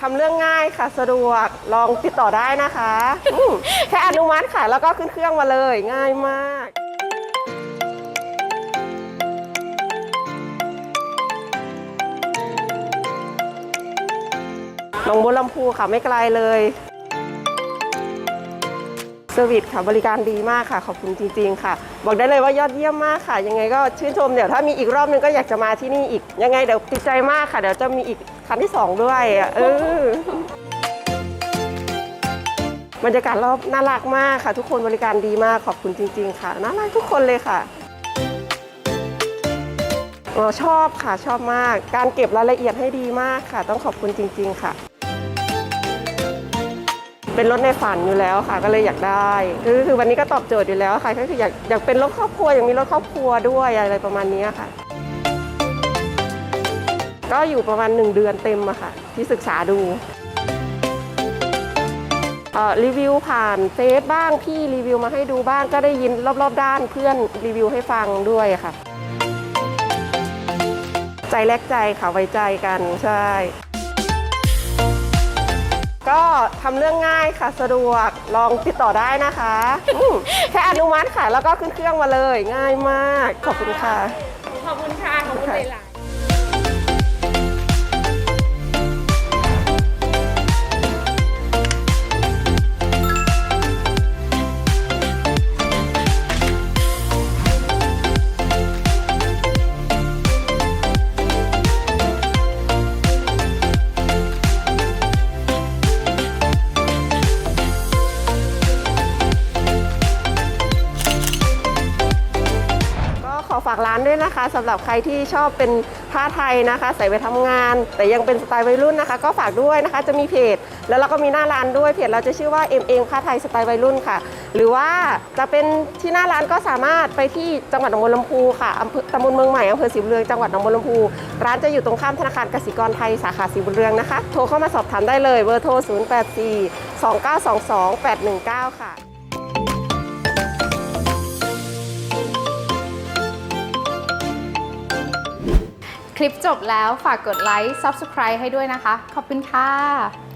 ทำเรื่องง่ายค่ะสะดวกลองติดต่อได้นะคะอืมแค่อนุมัติค่ะ แล้วก็ขึ้นเครื่องมาเลยง่ายมาก หนองบัวลำพูค่ะไม่ไกลเลย ซอร์วิสค่ะบริการดีมากค่ะ ขอบคุณจริงๆค่ะ บอกได้เลยว่ายอดเยี่ยมมากค่ะ ยังไงก็ชื่นชมเดี๋ยวถ้ามีอีกรอบนึงก็อยากจะมาที่นี่อีก ยังไงเดี๋ยวติดใจมากค่ะเดี๋ยวจะมีอีกคันที่สองด้วยเออบรรยากาศรอบน่ารักมากค่ะ ทุกคนบริการดีมากขอบคุณจริง ๆ ค่ะน่ารักทุกคนเลยค่ะชอบค่ะชอบมาก การเก็บรายละเอียดให้ดีมากค่ะ ต้องขอบคุณจริง ๆ ค่ะ เป็นรถในฝันอยู่แล้วค่ะ ก็เลยอยากได้คือคือวันนี้ก็ตอบโจทย์อยู่แล้วค่ะ ก็คืออยากอยากเป็นรถครอบครัวอยากมีรถครอบครัวด้วยอะไรประมาณนี้ค่ะ ก็อยู่ประมาณ 1 เดือนเต็มอะค่ะ ที่ศึกษาดูเอ่อรีวิวผ่านเฟซบ้างพี่รีวิวมาให้ดูบ้างก็ได้ยินรอบ ๆ ด้านเพื่อนรีวิวให้ฟังด้วยค่ะ ใจแลกใจค่ะไว้ใจกันใช่ ก็ทำเรื่องง่ายค่ะสะดวกลองติดต่อได้นะคะอืมแค่อนุมัติค่ะ แล้วก็ขึ้นเครื่องมาเลยง่ายมาก ขอบคุณค่ะ ขอบคุณค่ะ ขอบคุณหลายๆ ฝากร้านด้วยนะคะสำหรับใครที่ชอบเป็นผ้าไทยนะคะ ใส่ไปทำงาน แต่ยังเป็นสไตล์วัยรุ่นนะคะ ก็ฝากด้วยนะคะจะมีเพจ แล้วเราก็มีหน้าร้านด้วยเพจเราจะชื่อว่าเอ็มเองผ้าไทยสไตล์วัยรุ่นค่ะ หรือว่าจะเป็นที่หน้าร้านก็สามารถไปที่จังหวัดหนองบัวลำพูค่ะอำเภอตำบลเมืองใหม่อำเภอศรีบุญเรืองจังหวัดหนองบัวลำพู ร้านจะอยู่ตรงข้ามธนาคารกสิกรไทยสาขาศรีบุญเรืองนะคะ โทรเข้ามาสอบถามได้เลยเบอร์โทร 084 2922 819 ค่ะ คลิปจบแล้วฝากกดไลค์ Subscribe ให้ด้วยนะคะ ขอบคุณค่ะ